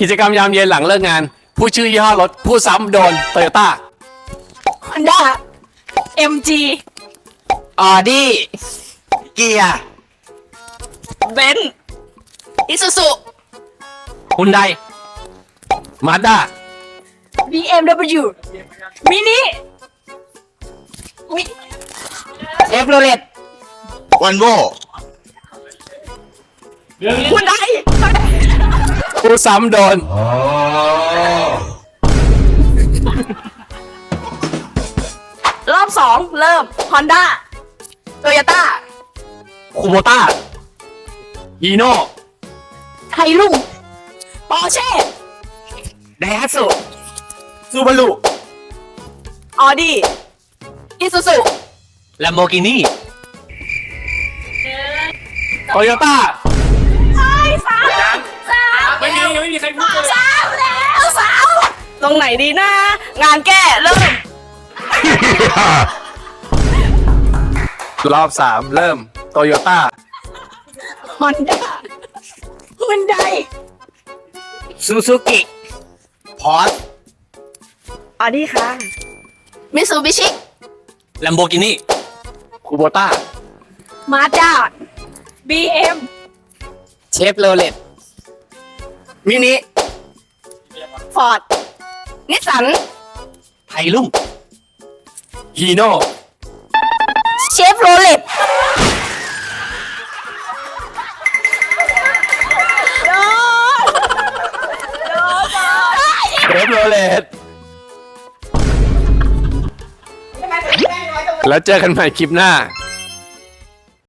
กิจกรรมยามเย็นหลังเลิกงาน ผู้ชื่อยี่ห้อรถ ผู้ซ้ำโดนโตโยต้าฮอนด้า MG ออดี้เกียร์เบนซ์อิซูซุฮุนไดมาด้า BMW มินิวิเอฟโรเลตวันโว คุณไดผู้ ซ้ำโดน รอบสองเริ่มฮอนด้าโตโยต้าคูโบต้ายีโน่ไทลุงปอร์เช่ไดฮัตสุซูบารุออดี้อิซูซุแลมโบกินีโตโยต้า รงไหนดีนะ งานแก้เริ่ม รอบสามเริ่มโตโยต้า ฮอนด้าฮุนไดซูซูกิพอร์ตออดี้ค่ะมิซูบิชิแลมโบกินีคูโบต้ามาด้าบีเอ็มเชฟโรเลตมินิฟอร์ด นิสสัน ไทลุ่งฮีโน่เชฟโรเลตเบฟโรเลตแล้วเจอกันใหม่คลิปหน้า